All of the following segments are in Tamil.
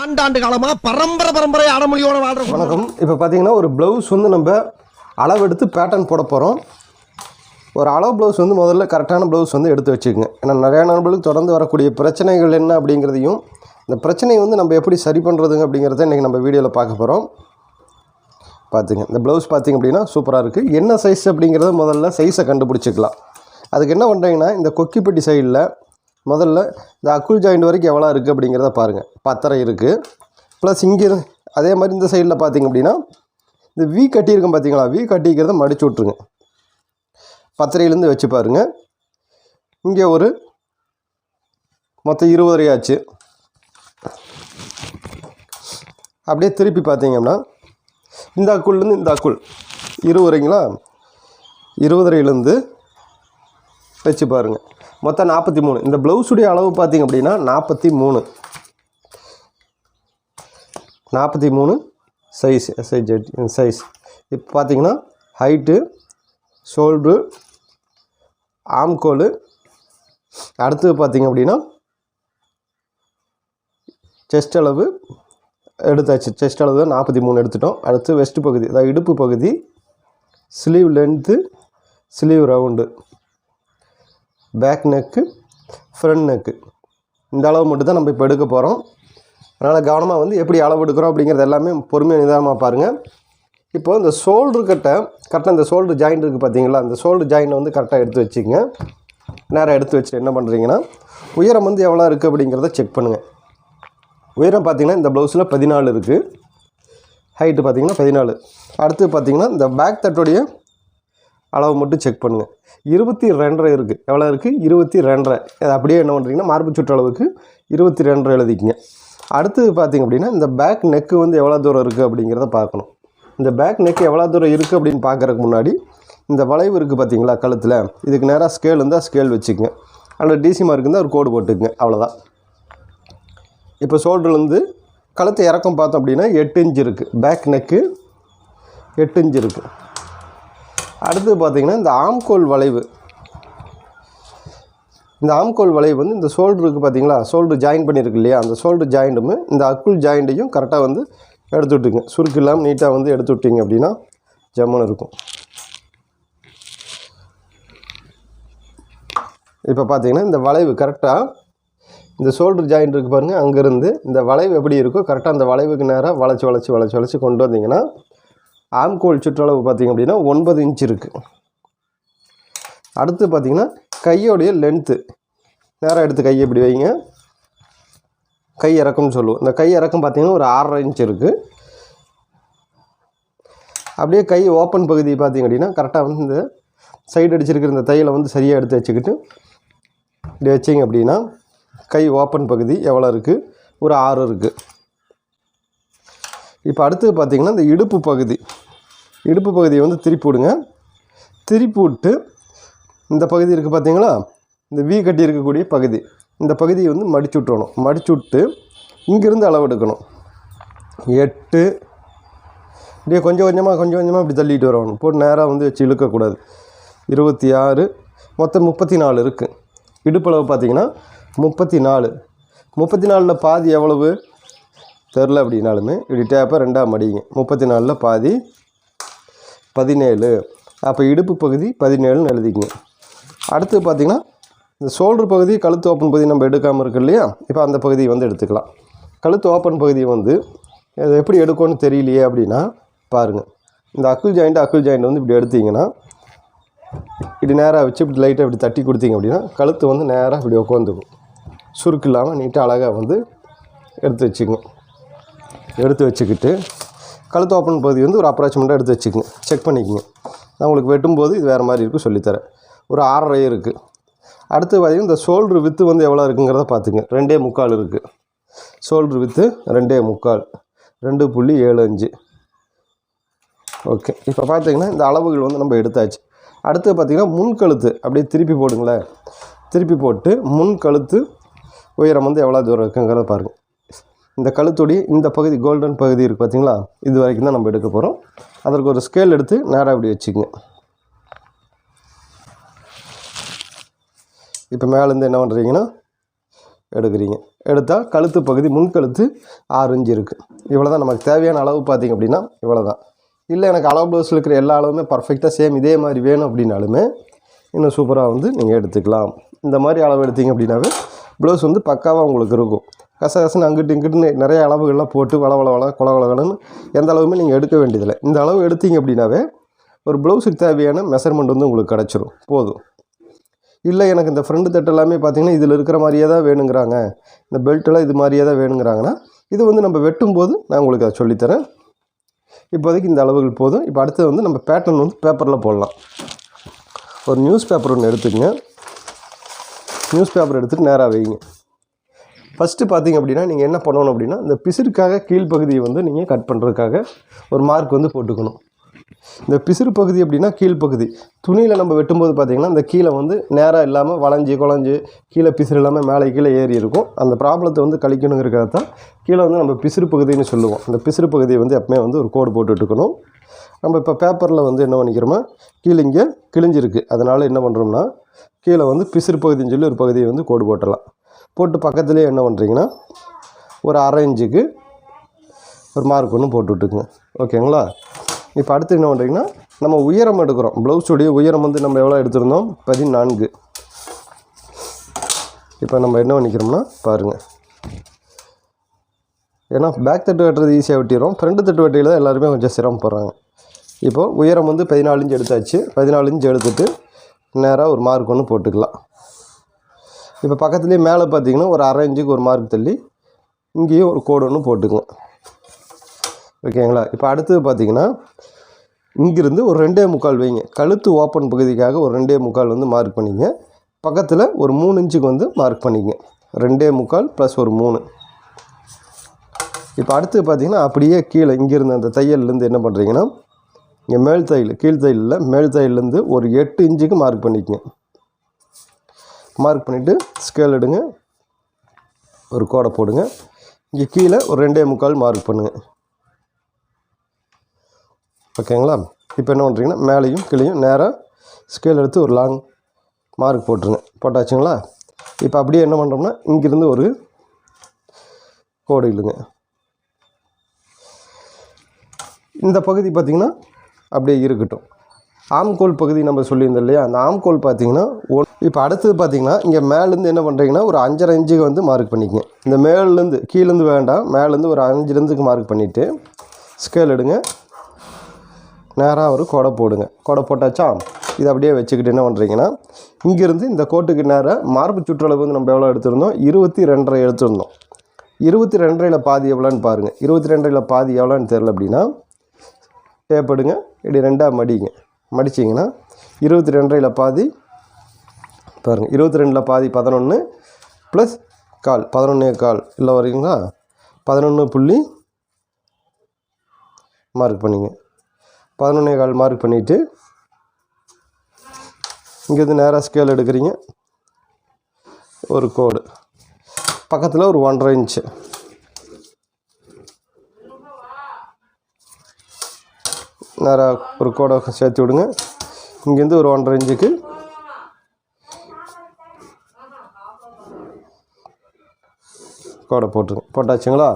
ஆண்டாண்டு காலமாக பரம்பரை பரம்பரை அடமொழியோட வாழ்ற வணக்கம். இப்போ பார்த்தீங்கன்னா ஒரு ப்ளவுஸ் வந்து நம்ம அளவெடுத்து பேட்டர்ன் போட போகிறோம் ஒரு அளவு ப்ளவுஸ் வந்து முதல்ல கரெக்டான ப்ளவுஸ் வந்து எடுத்து வச்சுக்கோங்க. ஏன்னா நிறையா நண்பர்களுக்கு தொடர்ந்து வரக்கூடிய பிரச்சனைகள் என்ன அப்படிங்கிறதையும் இந்த பிரச்சனையை வந்து நம்ம எப்படி சரி பண்ணுறதுங்க அப்படிங்கிறத இன்றைக்கி நம்ம வீடியோவில் பார்க்க போகிறோம் பார்த்துங்க இந்த ப்ளவுஸ் பார்த்திங்க அப்படின்னா சூப்பராக இருக்குது என்ன சைஸ் அப்படிங்கிறத முதல்ல சைஸை கண்டுபிடிச்சிக்கலாம். அதுக்கு என்ன பண்ணுறீங்கன்னா இந்த கொக்கிப்பட்டி சைடில் முதல்ல இந்த அக்குள் ஜாயிண்ட் வரைக்கும் எவ்வளோ இருக்குது அப்படிங்கிறத பாருங்கள் பத்தரை இருக்குது ப்ளஸ் இங்கே அதே மாதிரி இந்த சைடில் பார்த்தீங்க அப்படின்னா இந்த வி கட்டியிருக்கோம் பார்த்தீங்களா வி கட்டிக்கிறத மடிச்சு விட்ருங்க பத்தரையிலேருந்து வச்சு பாருங்கள் இங்கே ஒரு மொத்தம் இருபதரை ஆச்சு. அப்படியே திருப்பி பார்த்தீங்கன்னா இந்த அக்குள்லேருந்து இந்த அக்குள். இருபதுரைங்களா இருபதரையிலேருந்து வச்சு பாருங்கள் மொத்தம் நாற்பத்தி மூணு. இந்த ப்ளவுஸுடைய அளவு பார்த்தீங்க அப்படின்னா நாற்பத்தி மூணு. நாற்பத்தி மூணு சைஸ் சைஸ் சைஸ் இப்போ பார்த்தீங்கன்னா ஹைட்டு ஷோல்ட்ரு ஆம்கோல் அடுத்தது பார்த்திங்க அப்படின்னா செஸ்ட் அளவு எடுத்தாச்சு. செஸ்ட் அளவு தான் நாற்பத்தி மூணு எடுத்துட்டோம். அடுத்து வெஸ்ட் பகுதி அதாவது இடுப்பு பகுதி sleeve length sleeve round back neck front neck இந்த அளவு மட்டும் தான் நம்ம இப்போ எடுக்க போகிறோம் அதனால் கவனமாக வந்து எப்படி அளவு எடுக்கிறோம் அப்படிங்கிறது எல்லாமே பொறுமையாக நிதானமாக பாருங்கள் இப்போது இந்த ஷோல்டரு கட்டை கரெக்டாக இந்த ஷோல்டர் ஜாயிண்ட் இருக்குது பார்த்தீங்களா அந்த ஷோல்டர் ஜாயிண்ட் வந்து கரெக்டாக எடுத்து வச்சுங்க. நேராக எடுத்து வச்சுட்டு என்ன பண்ணுறீங்கன்னா உயரம் வந்து எவ்வளோ இருக்குது அப்படிங்கிறத செக் பண்ணுங்கள் உயரம் பார்த்தீங்கன்னா இந்த ப்ளவுஸில் பதினாலு இருக்குது ஹைட்டு பார்த்தீங்கன்னா பதினாலு. அடுத்து பார்த்தீங்கன்னா இந்த பேக் தட்டுடைய அளவு மட்டும் செக் பண்ணுங்கள் இருபத்தி ரெண்டரை இருக்குது எவ்வளோ இருக்குது இருபத்தி ரெண்டரை. அது அப்படியே என்ன பண்ணுறீங்கன்னா மார்பு சுற்று அளவுக்கு இருபத்தி ரெண்டரை எழுதிக்கிங்க. அடுத்தது பார்த்திங்க அப்படின்னா இந்த பேக் நெக்கு வந்து எவ்வளோ தூரம் இருக்குது அப்படிங்கிறத பார்க்கணும். இந்த பேக் நெக் எவ்வளோ தூரம் இருக்குது அப்படின்னு பார்க்குறதுக்கு முன்னாடி இந்த வளைவு இருக்குது பார்த்தீங்களா கழுத்தில்? இதுக்கு நேராக ஸ்கேல் இருந்தால் ஸ்கேல் வச்சுக்கங்க. அதில் டிசி மார்க் இருந்தால் ஒரு கோடு போட்டுக்குங்க. அவ்வளோதான் இப்போ ஷோல்டர்லேருந்து கழுத்தை இறக்கம் பார்த்தோம் அப்படின்னா எட்டு இன்ச் இருக்குது பேக் நெக்கு எட்டு இன்ச் இருக்குது அடுத்து பார்த்திங்கன்னா இந்த ஆம்கோல் வளைவு. இந்த ஆம்கோல் வளைவு வந்து இந்த ஷோல்டருக்கு பார்த்தீங்களா? ஷோல்டர் ஜாயின் பண்ணியிருக்கு இல்லையா? அந்த ஷோல்டர் ஜாயிண்ட்டுமே இந்த அக்குள் ஜாயிண்ட்டையும் கரெக்டாக வந்து எடுத்து விட்டுங்க. சுருக்கு இல்லாமல் நீட்டாக வந்து எடுத்து விட்டிங்க அப்படின்னா ஜம்முன்னு இருக்கும். இப்போ பார்த்தீங்கன்னா இந்த வளைவு கரெக்டாக இந்த ஷோல்டர் ஜாயிண்ட் இருக்குது பாருங்கள் அங்கேருந்து இந்த வளைவு எப்படி இருக்கோ கரெக்டாக அந்த வளைவுக்கு நேராக வளைச்சி வளைச்சி வளைச்சி வளைச்சி கொண்டு வந்தீங்கன்னா ஆம்கோல் சுற்றளவு பார்த்தீங்க அப்படின்னா ஒன்பது இன்ச் இருக்குது அடுத்து பார்த்திங்கன்னா கையோடைய லென்த்து நேராக எடுத்து கையை இப்படி வைங்க. கை இறக்கம்னு சொல்லுவோம். இந்த கை இறக்கம் பார்த்தீங்கன்னா ஒரு ஆறரை இன்ச் இருக்குது அப்படியே கை ஓப்பன் பகுதி பார்த்திங்க அப்படின்னா கரெக்டாக வந்து இந்த சைடு அடிச்சிருக்கிற இந்த தையலை வந்து சரியாக எடுத்து வச்சுக்கிட்டு இப்படி வச்சிங்க அப்படின்னா கை ஓப்பன் பகுதி எவ்வளோ இருக்குது ஒரு ஆறு இருக்குது இப்போ அடுத்தது பார்த்தீங்கன்னா இந்த இடுப்பு பகுதி. இடுப்பு பகுதியை வந்து திருப்பி விடுங்க திருப்பி விட்டு இந்த பகுதி இருக்குது பார்த்திங்களா? இந்த வி கட்டி இருக்கக்கூடிய பகுதி. இந்த பகுதியை வந்து மடிச்சு விட்டுறணும். மடிச்சு விட்டு இங்கேருந்து அளவு எடுக்கணும். எட்டு. இப்படியே கொஞ்சம் கொஞ்சமாக கொஞ்சம் கொஞ்சமாக இப்படி தள்ளிட்டு வரணும். போட்டு நேராக வந்து வச்சு இழுக்கக்கூடாது இருபத்தி ஆறு மொத்தம் முப்பத்தி நாலு இருக்குது இடுப்பளவு பார்த்தீங்கன்னா முப்பத்தி நாலு முப்பத்தி நாலில் பாதி எவ்வளவு? தெரில அப்படின்னாலுமே இப்படி டேப்பை ரெண்டாக மடிங்க முப்பத்தி நாலில் பாதி பதினேழு. அப்போ இடுப்பு பகுதி பதினேழுன்னு எழுதிக்கங்க. அடுத்து பார்த்திங்கன்னா இந்த ஷோல்டர் பகுதி கழுத்து ஓப்பன் பகுதி நம்ம எடுக்காமல் இருக்கு இல்லையா? இப்போ அந்த பகுதியை வந்து எடுத்துக்கலாம். கழுத்து ஓப்பன் பகுதியை வந்து அது எப்படி எடுக்கணும்னு தெரியலையே அப்படின்னா பாருங்கள் இந்த அக்குள் ஜாயிண்ட் அக்குள் ஜாயிண்ட் வந்து இப்படி எடுத்தீங்கன்னா இப்படி நேராக வச்சு இப்படி லைட்டாக இப்படி தட்டி கொடுத்தீங்க அப்படின்னா கழுத்து வந்து நேராக இப்படி உட்காந்துக்கும். சுருக்கு இல்லாமல் நீட்டாக அழகாக வந்து எடுத்து வச்சுக்கோங்க எடுத்து வச்சுக்கிட்டு கழுத்து ஓப்பன் பகுதி வந்து ஒரு அப்ராச்மெண்ட்டாக எடுத்து வச்சுக்கோங்க. செக் பண்ணிக்கோங்க. நான் உங்களுக்கு வெட்டும்போது இது வேறு மாதிரி இருக்கும் சொல்லித்தரேன். ஒரு ஆறரை இருக்குது அடுத்து பார்த்தீங்கன்னா இந்த ஷோல்ட்ரு வித்து வந்து எவ்வளோ இருக்குங்கிறத பார்த்துங்க ரெண்டே முக்கால் இருக்குது ஷோல்ட்ரு வித்து ரெண்டே முக்கால். ரெண்டு புள்ளி ஏழு அஞ்சு. ஓகே இப்போ பார்த்திங்கன்னா இந்த அளவுகள் வந்து நம்ம எடுத்தாச்சு. அடுத்து பார்த்தீங்கன்னா முன் கழுத்து அப்படியே திருப்பி போடுங்களேன். திருப்பி போட்டு முன் கழுத்து உயரம் வந்து எவ்வளோ தூரம் இருக்குங்கிறத பாருங்கள் இந்த கழுத்துடைய இந்த பகுதி கோல்டன் பகுதி இருக்குது பார்த்தீங்களா இது வரைக்கும் தான் நம்ம எடுக்க போகிறோம் அதற்கு ஒரு ஸ்கேல் எடுத்து நேராக இப்படி வச்சுக்கோங்க. இப்போ மேலேருந்து என்ன பண்ணுறீங்கன்னா எடுக்கிறீங்க. எடுத்தால் கழுத்து பகுதி முன்கழுத்து ஆறு இன்ச்சு இருக்குது இவ்வளோ தான் நமக்கு தேவையான அளவு பார்த்தீங்க அப்படின்னா இவ்வளோ தான் இல்லை எனக்கு அளவு ப்ளவுஸில் இருக்கிற எல்லா அளவுமே பர்ஃபெக்டாக சேம் இதே மாதிரி வேணும் அப்படின்னாலுமே இன்னும் சூப்பராக வந்து நீங்கள் எடுத்துக்கலாம். இந்த மாதிரி அளவு எடுத்தீங்க அப்படின்னாவே ப்ளவுஸ் வந்து பக்காவாக உங்களுக்கு இருக்கும். கச அங்கிட்டு இங்கிட்டுன்னு நிறைய அளவுகள்லாம் போட்டு வள வள வள குள கொலன்னு எந்த அளவுமே நீங்கள் எடுக்க வேண்டியதில்லை. இந்த அளவு எடுத்தீங்க அப்படின்னாவே ஒரு ப்ளவுஸுக்கு தேவையான மெஷர்மெண்ட் வந்து உங்களுக்கு கிடச்சிரும். போதும். இல்லை எனக்கு இந்த ஃப்ரண்ட் தட்டு எல்லாமே பார்த்திங்கன்னா இதில் இருக்கிற மாதிரியே தான் வேணுங்கிறாங்க. இந்த பெல்ட்டெல்லாம் இது மாதிரியே தான் வேணுங்கிறாங்கன்னா இது வந்து நம்ம வெட்டும்போது நான் உங்களுக்கு அதை சொல்லித்தரேன். இப்போதைக்கு இந்த அளவுகள் போதும். இப்போ அடுத்தது வந்து நம்ம பேட்டர்ன் வந்து பேப்பரில் போடலாம். ஒரு நியூஸ் பேப்பர் ஒன்று எடுத்துக்கங்க. நியூஸ் பேப்பர் எடுத்துகிட்டு நேராக வைங்க. ஃபஸ்ட்டு பார்த்தீங்க அப்படின்னா நீங்கள் என்ன பண்ணணும் அப்படின்னா இந்த பிசிறுக்காக கீழ்ப்பகுதியை வந்து நீங்கள் கட் பண்ணுறதுக்காக ஒரு மார்க் வந்து போட்டுக்கணும். இந்த பிசிறு பகுதி அப்படின்னா கீழ்ப்பகுதி துணியில் நம்ம வெட்டும்போது பார்த்திங்கன்னா இந்த கீழே வந்து நேராக இல்லாமல் வளைஞ்சி குழஞ்சி கீழே பிசிறு இல்லாமல் மேலே கீழே ஏறி இருக்கும். அந்த ப்ராப்ளத்தை வந்து கழிக்கணுங்கிறக்காக தான் கீழே வந்து நம்ம பிசிறு பகுதின்னு சொல்லுவோம். அந்த பிசிறு பகுதியை வந்து எப்பவுமே வந்து ஒரு கோடு போட்டுட்டுக்கணும் நம்ம இப்போ பேப்பரில் வந்து என்ன பண்ணிக்கிறோமா கீழே இங்கே கிழிஞ்சிருக்கு. அதனால் என்ன பண்ணுறோம்னா கீழே வந்து பிசிறு பகுதின்னு சொல்லி ஒரு பகுதியை வந்து கோடு போட்டலாம் போட்டு பக்கத்துலேயே என்ன பண்ணுறீங்கன்னா ஒரு அரை இன்ச்சுக்கு ஒரு மார்க் ஒன்று போட்டு விட்டுக்குங்க. ஓகேங்களா இப்போ அடுத்து என்ன பண்ணுறீங்கன்னா நம்ம உயரம் எடுக்கிறோம். ப்ளவுஸுடைய உயரம் வந்து நம்ம எவ்வளோ எடுத்திருந்தோம்? பதினான்கு. இப்போ நம்ம என்ன பண்ணிக்கிறோம்னா பாருங்கள் ஏன்னா பேக் தட்டு வெட்டுறது ஈஸியாக வெட்டிடுறோம். ஃப்ரண்ட் தட்டு வெட்டியில் தான் எல்லாருமே கொஞ்சம் சிரமப்படுறாங்க இப்போது உயரம் வந்து பதினாலு இன்ச்சு எடுத்தாச்சு. பதினாலு இன்ச்சு எடுத்துட்டு நேராக ஒரு மார்க் ஒன்று போட்டுக்கலாம். இப்போ பக்கத்துலேயே மேலே பார்த்தீங்கன்னா ஒரு அரை இன்ச்சுக்கு ஒரு மார்க் தள்ளி இங்கேயும் ஒரு கோடு ஒன்று போட்டுக்குங்க ஓகேங்களா? இப்போ அடுத்தது பார்த்தீங்கன்னா இங்கிருந்து ஒரு ரெண்டே முக்கால் வைங்க. கழுத்து ஓப்பன் பகுதிக்காக ஒரு ரெண்டே முக்கால் வந்து மார்க் பண்ணிங்க. பக்கத்தில் ஒரு மூணு இன்ச்சுக்கு வந்து மார்க் பண்ணிங்க. ரெண்டே முக்கால் ப்ளஸ் ஒரு மூணு. இப்போ அடுத்து பார்த்தீங்கன்னா அப்படியே கீழே இங்கேருந்து அந்த தையல்லேருந்து என்ன பண்ணுறீங்கன்னா இங்கே மேல் தையல் கீழ் தையலில் மேல் தையல்லேருந்து ஒரு எட்டு இன்ச்சுக்கு மார்க் பண்ணிக்கங்க. மார்க் பண்ணிவிட்டு ஸ்கேல் எடுங்க. ஒரு கோடை போடுங்க. இங்கே கீழே ஒரு ரெண்டே முக்கால் மார்க் பண்ணுங்கள் ஓகேங்களா இப்போ என்ன பண்ணுறீங்கன்னா மேலேயும் கீழேயும் நேராக ஸ்கேல் எடுத்து ஒரு லாங் மார்க் போட்டுருங்க. போட்டாச்சுங்களா? இப்போ அப்படியே என்ன பண்ணுறோம்னா இங்கேருந்து ஒரு கோடு இல்லைங்க இந்த பகுதி பார்த்திங்கன்னா அப்படியே இருக்கட்டும். ஆம்கோல் பகுதி நம்ம சொல்லியிருந்தோம் இல்லையா? அந்த ஆம்கோல் பார்த்தீங்கன்னா ஒன் இப்போ அடுத்தது பார்த்தீங்கன்னா இங்கே மேலேருந்து என்ன பண்ணுறீங்கன்னா ஒரு அஞ்சரை இன்ச்சுக்கு வந்து மார்க் பண்ணிக்கங்க. இந்த மேலேருந்து கீழேருந்து வேண்டாம். மேலேருந்து ஒரு அஞ்சு இன்ச்சுக்கு மார்க் பண்ணிவிட்டு ஸ்கேல் எடுங்க. நேராக ஒரு கொடை போடுங்க. கொடை போட்டாச்சா? இதை அப்படியே வச்சுக்கிட்டு என்ன பண்ணுறீங்கன்னா இங்கேருந்து இந்த கோட்டுக்கு நேராக மார்பு சுற்றளவு வந்து நம்ம எவ்வளோ எடுத்திருந்தோம்? இருபத்தி ரெண்டரை எடுத்திருந்தோம். இருபத்தி ரெண்டரையில் பாதி எவ்வளோன்னு பாருங்கள் இருபத்தி ரெண்டரையில் பாதி எவ்வளோன்னு தெரில அப்படின்னா டேப்படுங்க இப்படி ரெண்டாக மடிங்க. மடிச்சிங்கன்னா இருபத்தி ரெண்டரையில் பாதி பாருங்கள் இருபத்தி ரெண்டில் பாதி பதினொன்று ப்ளஸ் கால் பதினொன்னே கால் இல்லை வரீங்களா பதினொன்று புள்ளி மார்க் பண்ணிங்க. பதினொன்னே கால் மார்க் பண்ணிவிட்டு இங்கேருந்து நேராக ஸ்கேல் எடுக்கிறீங்க. ஒரு கோடு பக்கத்தில் ஒரு ஒன்றரை இன்ச்சு நேராக ஒரு கோடை சேர்த்து விடுங்க. இங்கேருந்து ஒரு ஒன்றரை இன்ச்சுக்கு கோடை போட்டுருங்க போட்டாச்சுங்களா?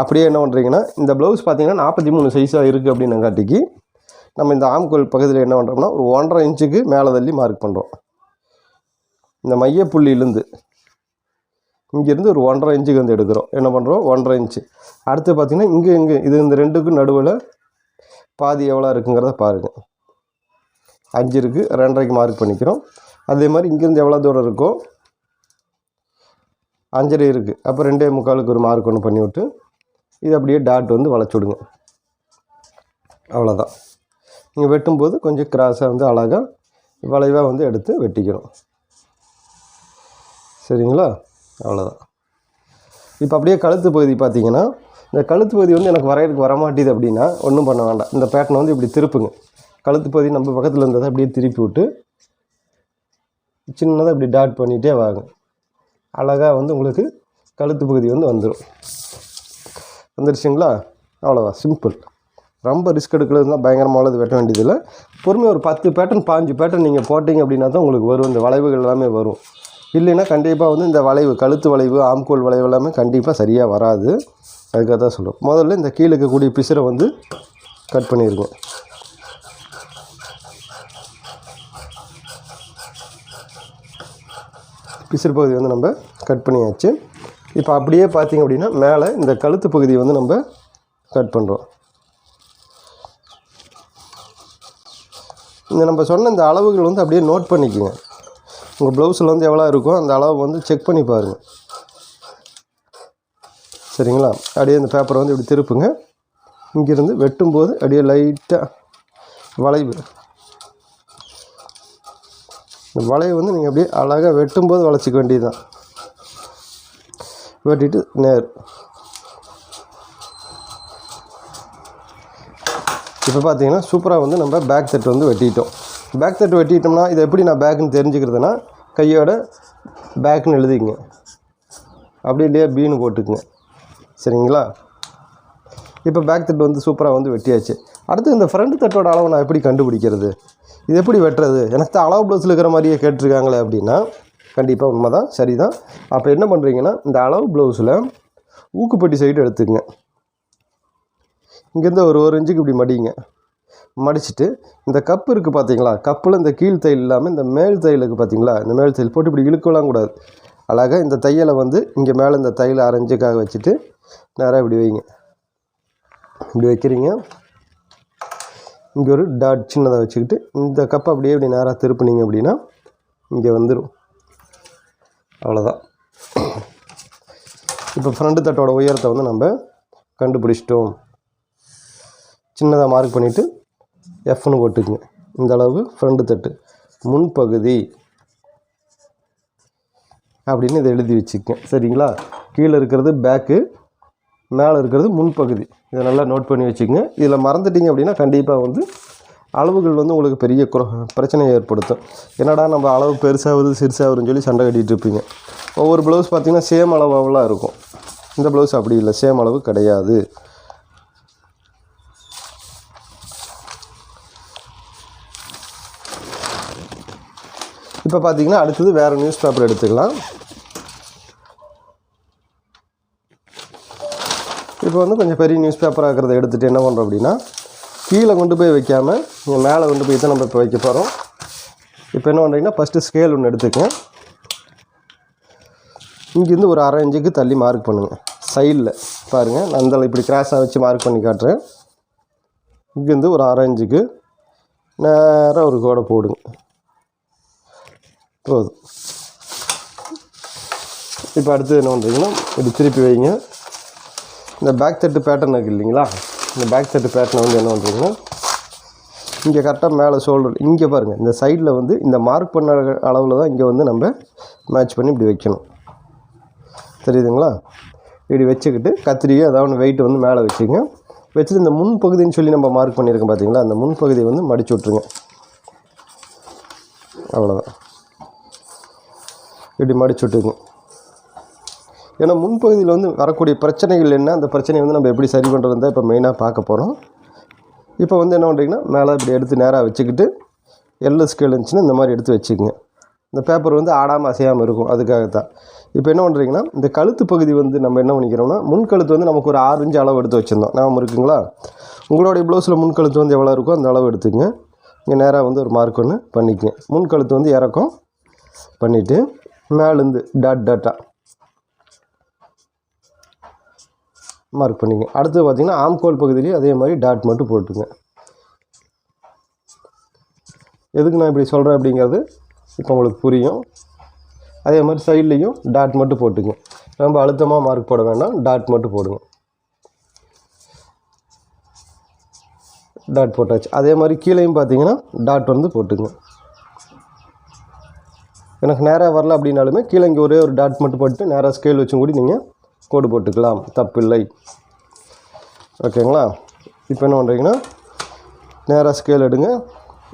அப்படியே என்ன பண்ணுறீங்கன்னா இந்த ப்ளவுஸ் பார்த்தீங்கன்னா நாற்பத்தி மூணு சைஸாக இருக்குது அப்படின்னு காட்டிக்கு நம்ம இந்த ஆம்கோல் பக்கத்தில் என்ன பண்ணுறோம்னா ஒரு ஒன்றரை இன்ச்சுக்கு மேலே தள்ளி மார்க் பண்ணுறோம் இந்த மையப்புள்ளியிலேருந்து இங்கேருந்து ஒரு ஒன்றரை இன்ச்சுக்கு வந்து எடுக்கிறோம். என்ன பண்ணுறோம் ஒன்றரை இன்ச்சு. அடுத்து பார்த்திங்கன்னா இங்கே இங்கே இது இந்த ரெண்டுக்கும் நடுவில் பாதி எவ்வளோ இருக்குங்கிறத பாருங்கள் அஞ்சு இருக்குது ரெண்டரைக்கு மார்க் பண்ணிக்கிறோம். அதே மாதிரி இங்கேருந்து எவ்வளோ தூரம் இருக்கோ அஞ்சரை இருக்குது அப்போ ரெண்டே முக்காலுக்கு ஒரு மார்க் ஒன்று பண்ணி விட்டு இது அப்படியே டாட் வந்து வளைச்சி விடுங்க. அவ்வளோதான் நீங்கள் வெட்டும்போது கொஞ்சம் கிராஸாக வந்து அழகாக வளைவாக வந்து எடுத்து வெட்டிக்கிறோம் சரிங்களா? அவ்வளோதான் இப்போ அப்படியே கழுத்து பகுதி பார்த்தீங்கன்னா இந்த கழுத்து பகுதி வந்து எனக்கு வரையறதுக்கு வரமாட்டேது அப்படின்னா ஒன்றும் பண்ண வேண்டாம். இந்த பேட்டனை வந்து இப்படி திருப்புங்க. கழுத்து பகுதி நம்ம பக்கத்தில் இருந்ததை அப்படியே திருப்பி விட்டு சின்னதாக இப்படி டாட் பண்ணிகிட்டே வாங்க. அழகாக வந்து உங்களுக்கு கழுத்து பகுதி வந்து வந்துடும் வந்துருச்சுங்களா? அவ்வளோதான் சிம்பிள் ரொம்ப ரிஸ்க் எடுக்கிறதுலாம் பயங்கரமானது வெட்ட வேண்டியதில்லை. பொறுமையாக ஒரு பத்து பேட்டர்ன் பாஞ்சு பேட்டர்ன் நீங்கள் போட்டிங்க அப்படின்னா தான் உங்களுக்கு வரும். இந்த வளைவுகள் எல்லாமே வரும். இல்லைன்னா கண்டிப்பாக வந்து இந்த வளைவு கழுத்து வளைவு ஆம்கோல் வளைவு எல்லாமே கண்டிப்பாக சரியாக வராது. அதுக்காக தான் சொல்லுவோம் முதல்ல இந்த கீழே இருக்கக்கூடிய பிசரை வந்து கட் பண்ணியிருக்கோம் பிசுறு பகுதி வந்து நம்ம கட் பண்ணியாச்சு. இப்போ அப்படியே பார்த்தீங்க அப்படின்னா மேலே இந்த கழுத்து பகுதியை வந்து நம்ம கட் பண்ணுறோம் இந்த நம்ம சொன்ன இந்த அளவுகள் வந்து அப்படியே நோட் பண்ணிக்கோங்க. உங்கள் ப்ளவுஸில் வந்து எவ்வளோ இருக்கோ அந்த அளவு வந்து செக் பண்ணி பாருங்கள் சரிங்களா? அப்படியே இந்த பேப்பரை வந்து இப்படி திருப்புங்க. இங்கேருந்து வெட்டும்போது அப்படியே லைட்டாக வளைவு. இந்த வளைவு வந்து நீங்கள் அப்படியே அழகாக வெட்டும்போது வளைச்சிக்க வேண்டியதுதான். வெட்டிட்டு நேர். இப்போ பார்த்தீங்கன்னா சூப்பராக வந்து நம்ம பேக் தட்டு வந்து வெட்டிட்டோம். பேக் தட்டு வெட்டிட்டோம்னா இது எப்படி நான் பேக்குன்னு தெரிஞ்சுக்கிறதுனா கையோட பேக்குன்னு எழுதிங்க அப்படி இல்லையா பீனு போட்டுக்குங்க. சரிங்களா? இப்போ பேக் தட்டு வந்து சூப்பராக வந்து வெட்டியாச்சு. அடுத்து இந்த ஃப்ரண்ட் தட்டோட அளவை நான் எப்படி கண்டுபிடிக்கிறது? இது எப்படி வெட்டுறது? எனக்கு தான் அளவு ப்ளவுஸில் இருக்கிற மாதிரியே கேட்டிருக்காங்களே அப்படின்னா கண்டிப்பாக உண்மை தான் சரி தான் அப்போ என்ன பண்ணுறீங்கன்னா இந்த அளவு ப்ளவுஸில் ஊக்குப்பட்டி சைடு எடுத்துக்கங்க. இங்கேருந்து ஒரு ஒரு இன்ச்சுக்கு இப்படி மடிங்க. மடிச்சுட்டு இந்த கப்பு இருக்குது பார்த்தீங்களா கப்பில் இந்த கீழ் தையல் இல்லாமல் இந்த மேல் தையலுக்கு பார்த்தீங்களா இந்த மேல் தையல் போட்டு இப்படி இழுக்கலாம் கூடாது. அழகாக இந்த தையலை வந்து இங்கே மேலே இந்த தையலை அரைஞ்சுக்காக வச்சுட்டு நேராக இப்படி வைங்க. இப்படி வைக்கிறீங்க. இங்கே ஒரு டாட் சின்னதாக வச்சுக்கிட்டு இந்த கப்பை அப்படியே இப்படி நேராக திருப்பினீங்க அப்படின்னா இங்கே வந்துடும் அவ்வளோதான் இப்போ ஃப்ரண்ட் தட்டோட உயரத்தை வந்து நம்ம கண்டுபிடிச்சிட்டோம். சின்னதாக மார்க் பண்ணிவிட்டு எஃப்னு போட்டுக்குங்க. இந்த அளவு ஃப்ரண்ட் தட்டு. முன்பகுதி அப்படின்னு இதை எழுதி வச்சுக்கேன் சரிங்களா? கீழே இருக்கிறது பேக்கு மேலே இருக்கிறது முன்பகுதி இதை நல்லா நோட் பண்ணி வச்சுக்கோங்க. இதில் மறந்துட்டீங்க அப்படின்னா கண்டிப்பாக வந்து அளவுகள் வந்து உங்களுக்கு பெரிய குற பிரச்சனையை ஏற்படுத்தும். என்னடா நம்ம அளவு பெருசாகுது சிறுசாகுதுன்னு சொல்லி சண்டை கட்டிகிட்டு இருப்பீங்க. ஒவ்வொரு ப்ளவுஸ் பார்த்தீங்கன்னா சேம் அளவாகலாம் இருக்கும். இந்த ப்ளவுஸ் அப்படி இல்லை. சேம் அளவு கிடையாது. இப்போ பார்த்தீங்கன்னா அடுத்தது வேறு நியூஸ் பேப்பர் எடுத்துக்கலாம். இப்போ வந்து கொஞ்சம் பெரிய நியூஸ் பேப்பராக இருக்கிறத எடுத்துகிட்டு என்ன பண்ணுறோம் அப்படின்னா கீழே கொண்டு போய் வைக்காமல் இங்கே மேலே கொண்டு போய் தான் நம்ம இப்போ வைக்க போகிறோம் இப்போ என்ன பண்ணுறீங்கன்னா ஃபஸ்ட்டு ஸ்கேல் ஒன்று எடுத்துக்கேன் இங்கேருந்து ஒரு அரை இன்ச்சுக்கு தள்ளி மார்க் பண்ணுங்கள் சைடில் பாருங்கள் நான் அந்த இப்படி கிராஸாக வச்சு மார்க் பண்ணி காட்டுறேன். இங்கேருந்து ஒரு அரை இன்ச்சுக்கு நேராக ஒரு கோடை போடுங்க. போதும். இப்போ அடுத்து என்ன பண்ணுறீங்கன்னா இப்படி திருப்பி வைங்க. இந்த பேக் தட்டு பேட்டர்ன் இருக்குது இல்லைங்களா? இந்த பேக் தட்டு பேட்டர்னை வந்து என்ன பண்ணுறீங்கன்னா இங்கே கரெக்டாக மேலே ஷோல்டர் இங்கே பாருங்கள் இந்த சைடில் வந்து இந்த மார்க் பண்ண அளவில் தான் இங்கே வந்து நம்ம மேட்ச் பண்ணி இப்படி வைக்கணும். தெரியுதுங்களா? இப்படி வச்சுக்கிட்டு கத்திரியை அதாவது ஒன்று வெயிட் வந்து மேலே வச்சுங்க. வச்சுட்டு இந்த முன் பகுதின்னு சொல்லி நம்ம மார்க் பண்ணியிருக்கோம் பார்த்தீங்களா அந்த முன் பகுதியை வந்து மடிச்சு விட்ருங்க அவ்வளோதான் இப்படி மடிச்சு விட்டுருங்க. ஏன்னா முன்பகுதியில் வந்து வரக்கூடிய பிரச்சனைகள் என்ன? அந்த பிரச்சனையை வந்து நம்ம எப்படி சரி பண்ணுறது தான் இப்போ மெயினாக பார்க்க போகிறோம் இப்போ வந்து என்ன பண்ணுறீங்கன்னா மேலே இப்படி எடுத்து நேராக வச்சுக்கிட்டு எல்லு ஸ்கேல் இருந்துச்சுன்னா இந்த மாதிரி எடுத்து வச்சுக்கோங்க. இந்த பேப்பர் வந்து ஆடாமல் அசையாமல் இருக்கும். அதுக்காக தான். இப்போ என்ன பண்ணுறீங்கன்னா இந்த கழுத்து பகுதி வந்து நம்ம என்ன பண்ணிக்கிறோம்னா முன் கழுத்து வந்து நமக்கு ஒரு ஆறு அளவு எடுத்து வச்சுருந்தோம். ஞாபகம் இருக்குங்களா? உங்களுடைய ப்ளவுஸில் முன் கழுத்து வந்து எவ்வளோ இருக்கோ அந்த அளவு எடுத்துங்க இங்கே நேராக வந்து ஒரு மார்க் ஒன்று பண்ணிக்கங்க. முன் கழுத்து வந்து இறக்கம் பண்ணிவிட்டு மேலேருந்து டாட் டாட்டாக மார்க் பண்ணிங்க. அடுத்து பார்த்தீங்கன்னா ஆம்கோல் பகுதியிலேயே அதே மாதிரி டாட் மட்டும் போட்டுங்க எதுக்கு நான் இப்படி சொல்கிறேன் அப்படிங்கிறது இப்போ உங்களுக்கு புரியும். அதே மாதிரி சைட்லேயும் டாட் மட்டும் போட்டுங்க. ரொம்ப அழுத்தமாக மார்க் போட வேண்டாம். டாட் மட்டும் போடுங்க. டாட் போட்டாச்சு. அதே மாதிரி கீழேயும் பார்த்தீங்கன்னா டாட் வந்து போட்டுங்க. எனக்கு நேராக வரல அப்படின்னாலுமே கீழே இங்கே ஒரே ஒரு டாட் மட்டும் போட்டு நேராக ஸ்கேல் வச்சும் கூட நீங்கள் கோடு போட்டுக்கலாம். தப்பில்லை. ஓகேங்களா? இப்போ என்ன பண்ணுறீங்கன்னா நேராக ஸ்கேல் எடுங்க.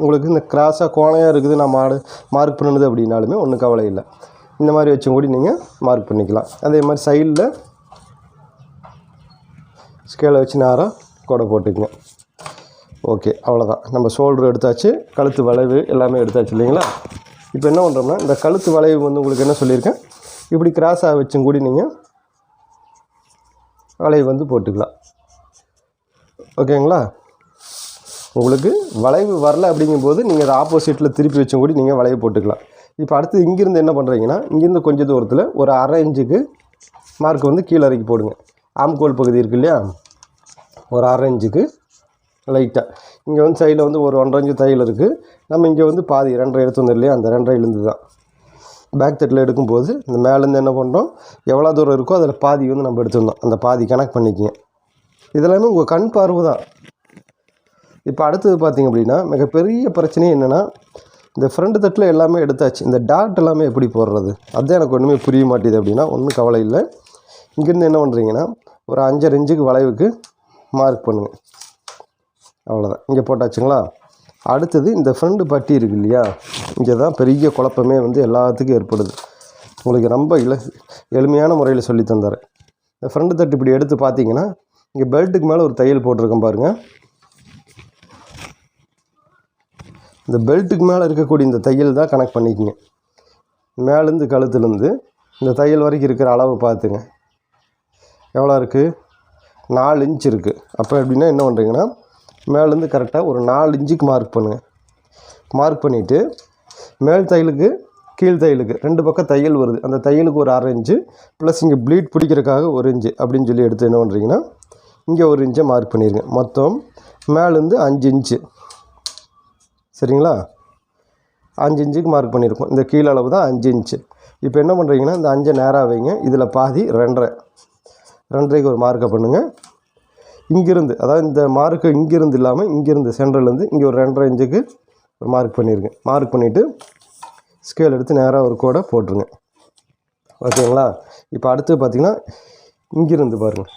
உங்களுக்கு இந்த கிராஸாக கோணையாக இருக்குது நான் மாடு மார்க் பண்ணுனது அப்படின்னாலுமே ஒன்றும் கவலை இல்லை. இந்த மாதிரி வச்சும் கூட நீங்கள் மார்க் பண்ணிக்கலாம். அதே மாதிரி சைடில் ஸ்கேலை வச்சு நேராக கோடை போட்டுக்குங்க. ஓகே அவ்வளோதான் நம்ம ஷோல்டர் எடுத்தாச்சு கழுத்து வளைவு எல்லாமே எடுத்தாச்சு இல்லைங்களா? இப்போ என்ன பண்ணுறோம்னா இந்த கழுத்து வளைவு வந்து உங்களுக்கு என்ன சொல்லியிருக்கேன்? இப்படி கிராஸாக வச்சும் கூடி நீங்கள் வளைவு வந்து போட்டுக்கலாம். ஓகேங்களா? உங்களுக்கு வளைவு வரல அப்படிங்கும்போது நீங்கள் அதை ஆப்போசிட்டில் திருப்பி வச்சும் கூட நீங்கள் வளைவு போட்டுக்கலாம். இப்போ அடுத்து இங்கேருந்து என்ன பண்ணுறீங்கன்னா இங்கேருந்து கொஞ்சம் தூரத்தில் ஒரு அரை இன்ச்சுக்கு மார்க் வந்து கீழே இறக்கி போடுங்க. ஆம்கோல் பகுதி இருக்கு இல்லையா? ஒரு அரை இன்ச்சுக்கு லைட்டாக இங்கே வந்து சைடில் வந்து ஒரு ஒன்றரை இன்ச்சு தையல் இருக்குது நம்ம இங்கே வந்து பாதி ரெண்டரை எடுத்து வந்தோம் இல்லையா? அந்த ரெண்டரைலேருந்து தான். பேக் தட்டில் எடுக்கும்போது இந்த மேலேருந்து என்ன பண்ணுறோம் எவ்வளோ தூரம் இருக்கோ அதில் பாதி வந்து நம்ம எடுத்துருந்தோம் அந்த பாதி கணக்கு பண்ணிக்கங்க. இதெல்லாமே உங்கள் கண் பார்வை தான். இப்போ அடுத்தது பார்த்திங்க அப்படின்னா மிகப்பெரிய பிரச்சனை என்னென்னா இந்த ஃப்ரண்ட் தட்டில் எல்லாமே எடுத்தாச்சு. இந்த டாட் எல்லாமே எப்படி போடுறது? அதுதான் எனக்கு ஒன்றுமே புரிய மாட்டேது அப்படின்னா ஒன்றும் கவலை இல்லை. இங்கேருந்து என்ன பண்ணுறீங்கன்னா ஒரு அஞ்சரை இன்ச்சுக்கு வளைவுக்கு மார்க் பண்ணுங்கள் அவ்வளோதான் இங்கே போட்டாச்சுங்களா? அடுத்தது இந்த ஃப்ரெண்டு பட்டி இருக்கு இல்லையா இங்கே தான் பெரிய குழப்பமே வந்து எல்லாத்துக்கும் ஏற்படுது. உங்களுக்கு ரொம்ப இல எளிமையான முறையில் சொல்லி தந்தார். இந்த ஃப்ரெண்டு தட்டு இப்படி எடுத்து பார்த்தீங்கன்னா இங்கே பெல்ட்டுக்கு மேலே ஒரு தையல் போட்டிருக்கேன் பாருங்கள் இந்த பெல்ட்டுக்கு மேலே இருக்கக்கூடிய இந்த தையல் தான் கனெக்ட் பண்ணிக்கங்க. மேலேருந்து கழுத்துலேருந்து இந்த தையல் வரைக்கும் இருக்கிற அளவு பார்த்துங்க. எவ்வளோ இருக்குது நாலு இன்ச் இருக்குது அப்போ எப்படின்னா என்ன பண்ணுறீங்கன்னா மேலேருந்து கரெக்டாக ஒரு நாலு இன்ச்சுக்கு மார்க் பண்ணுங்கள் மார்க் பண்ணிவிட்டு மேல் தையலுக்கு கீழ் தையலுக்கு ரெண்டு பக்கம் தையல் வருது. அந்த தையலுக்கு ஒரு அரை இன்ச்சு ப்ளஸ் இங்கே ப்ளீட் பிடிக்கிறதுக்காக ஒரு இன்ச்சு அப்படின்னு சொல்லி எடுத்து என்ன பண்ணுறீங்கன்னா இங்கே ஒரு இன்ச்சை மார்க் பண்ணிடுங்க மொத்தம் மேலேருந்து அஞ்சு இன்ச்சு. சரிங்களா? அஞ்சு இன்ச்சுக்கு மார்க் பண்ணியிருக்கோம் இந்த கீழ் அளவு தான் அஞ்சு இன்ச்சு. இப்போ என்ன பண்ணுறீங்கன்னா இந்த அஞ்சை நேராக வைங்க. இதில் பாதி ரெண்டரை. ரெண்டரைக்கு ஒரு மார்க்கை பண்ணுங்கள் இங்கிருந்து அதாவது இந்த மார்க்கு இங்கிருந்து இல்லாமல் இங்கிருந்து சென்ட்ரல்லேருந்து இங்கே ஒரு ரெண்டரை இன்ச்சுக்கு ஒரு மார்க் பண்ணியிருக்கேன் மார்க் பண்ணிவிட்டு ஸ்கேல் எடுத்து நேராக ஒரு கோடை போட்டுருங்க. ஓகேங்களா? இப்போ அடுத்து பார்த்திங்கன்னா இங்கிருந்து பாருங்கள்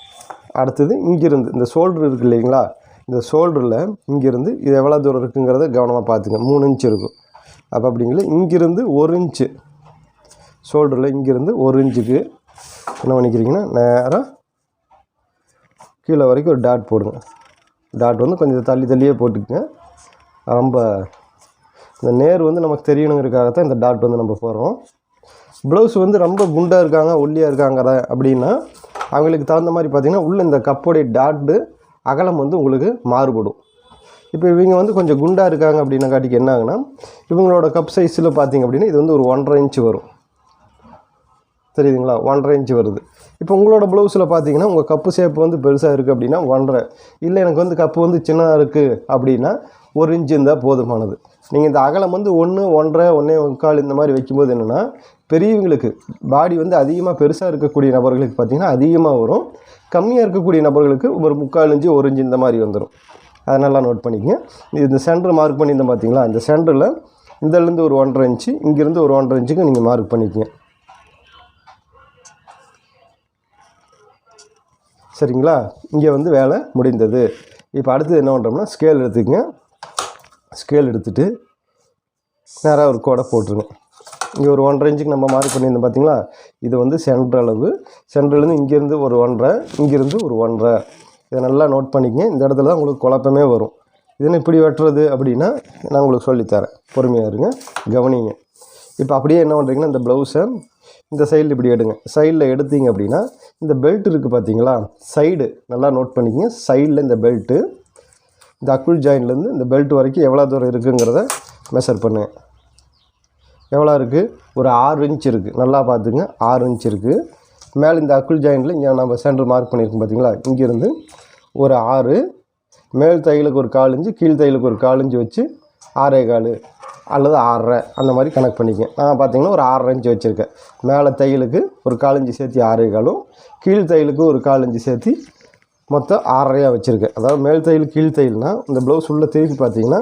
அடுத்தது இங்கிருந்து இந்த ஷோல்டர் இருக்குது இல்லைங்களா? இந்த ஷோல்டரில் இங்கிருந்து இது எவ்வளோ தூரம் இருக்குங்கிறத கவனமாக பார்த்துங்க மூணு இன்ச் இருக்கும். அப்போ அப்படிங்களா இங்கிருந்து ஒரு இன்ச்சு ஷோல்டரில் இங்கிருந்து ஒரு இன்ச்சுக்கு என்ன பண்ணிக்கிறீங்கன்னா நேராக கீழே வரைக்கும் ஒரு டாட் போடுங்க. டாட் வந்து கொஞ்சம் தள்ளி தள்ளியே போட்டுக்கங்க. ரொம்ப இந்த நேர் வந்து நமக்கு தெரியணுங்கிறதுக்காகத்தான் இந்த டாட் வந்து நம்ம போடுறோம். ப்ளவுஸ் வந்து ரொம்ப குண்டாக இருக்காங்க ஒல்லியாக இருக்காங்க அப்படின்னா அவங்களுக்கு தகுந்த மாதிரி பார்த்திங்கன்னா உள்ளே இந்த கப்போடைய டாட்டு அகலம் வந்து உங்களுக்கு மாறுபடும். இப்போ இவங்க வந்து கொஞ்சம் குண்டாக இருக்காங்க அப்படின்னா காட்டிக்கு என்ன ஆகுனா இவங்களோட கப் சைஸில் பார்த்தீங்க அப்படின்னா இது வந்து ஒரு ஒன்றரை இன்ச்சு வரும். தெரியுதுங்களா? ஒன்றரை இன்ச்சு வருது. இப்போ உங்களோட ப்ளவுஸில் பார்த்தீங்கன்னா உங்கள் கப்பு ஷேப் வந்து பெருசாக இருக்குது அப்படின்னா ஒன்றரை. இல்லை எனக்கு வந்து கப்பு வந்து சின்னதாக இருக்குது அப்படின்னா ஒரு இன்ச்சு இருந்தால் போதுமானது. நீங்கள் இந்த அகலம் வந்து ஒன்று ஒன்றரை ஒன்றே முக்கால் இந்த மாதிரி வைக்கும்போது என்னென்னா பெரியவங்களுக்கு பாடி வந்து அதிகமாக பெருசாக இருக்கக்கூடிய நபர்களுக்கு பார்த்திங்கன்னா அதிகமாக வரும். கம்மியாக இருக்கக்கூடிய நபர்களுக்கு ஒரு முக்கால் இன்ச்சு ஒரு இன்ச்சு இந்த மாதிரி வந்துடும் அதை நல்லா நோட் பண்ணிக்கங்க. இந்த சென்டர் மார்க் பண்ணியிருந்தோம் பார்த்தீங்களா இந்த சென்டரில் இதிலேருந்து ஒரு ஒன்றரை இன்ச்சு இங்கேருந்து ஒரு ஒன்றரை இன்ச்சுக்கு நீங்கள் மார்க் பண்ணிக்கங்க. சரிங்களா? இங்கே வந்து வேலை முடிந்தது. இப்போ அடுத்தது என்ன பண்ணுறோம்னா ஸ்கேல் எடுத்துக்கங்க. ஸ்கேல் எடுத்துட்டு நேராக ஒரு கோடை போட்டுருங்க. இங்கே ஒரு ஒன்றரை இன்ச்சுக்கு நம்ம மார்க் பண்ணியிருந்தோம் பார்த்தீங்களா இது வந்து சென்டர் அளவு. சென்டர்லேருந்து இங்கேருந்து ஒரு ஒன்றரை இங்கேருந்து ஒரு ஒன்றரை. இதை நல்லா நோட் பண்ணிக்கங்க. இந்த இடத்துல தான் உங்களுக்கு குழப்பமே வரும். இதுன்னு இப்படி வெட்டுறது அப்படின்னா நான் உங்களுக்கு சொல்லித்தரேன். பொறுமையாக இருங்க. கவனிங்க. இப்போ அப்படியே என்ன பண்ணுறீங்கன்னா இந்த ப்ளவுஸை இந்த சைடில் இப்படி எடுங்க. சைடில் எடுத்தீங்க அப்படின்னா இந்த பெல்ட் இருக்குது பார்த்தீங்களா சைடு நல்லா நோட் பண்ணிக்கங்க. சைடில் இந்த பெல்ட்டு இந்த அக்குள் ஜாயின்லேருந்து இந்த பெல்ட் வரைக்கும் எவ்வளோ தூரம் இருக்குங்கிறத மெஷர் பண்ணுங்க எவ்வளோ இருக்குது ஒரு ஆறு இன்ச் இருக்குது நல்லா பார்த்துங்க. ஆறு இன்ச் இருக்குது மேலே இந்த அக்குள் ஜாயிண்டில் இங்கே நம்ம சென்டர் மார்க் பண்ணியிருக்கோம் பார்த்தீங்களா இங்கேருந்து ஒரு ஆறு மேல் தையலுக்கு ஒரு கால் இஞ்சு கீழ் தையலுக்கு ஒரு கால் இஞ்சு வச்சு ஆறே கால். அல்லது ஆறரை அந்த மாதிரி கணக்கு பண்ணிக்கங்க. நான் பார்த்தீங்கன்னா ஒரு ஆறரை இன்ச்சு வச்சுருக்கேன். மேலே தையலுக்கு ஒரு கால் சேர்த்து ஆறே காலும் கீழ் தையலுக்கு ஒரு காலஞ்சு சேர்த்து மொத்தம் ஆறரையாக வச்சுருக்கேன். அதாவது மேல் தையல் கீழ் தையல்னால் இந்த ப்ளவுஸ் உள்ளே திருப்பி பார்த்தீங்கன்னா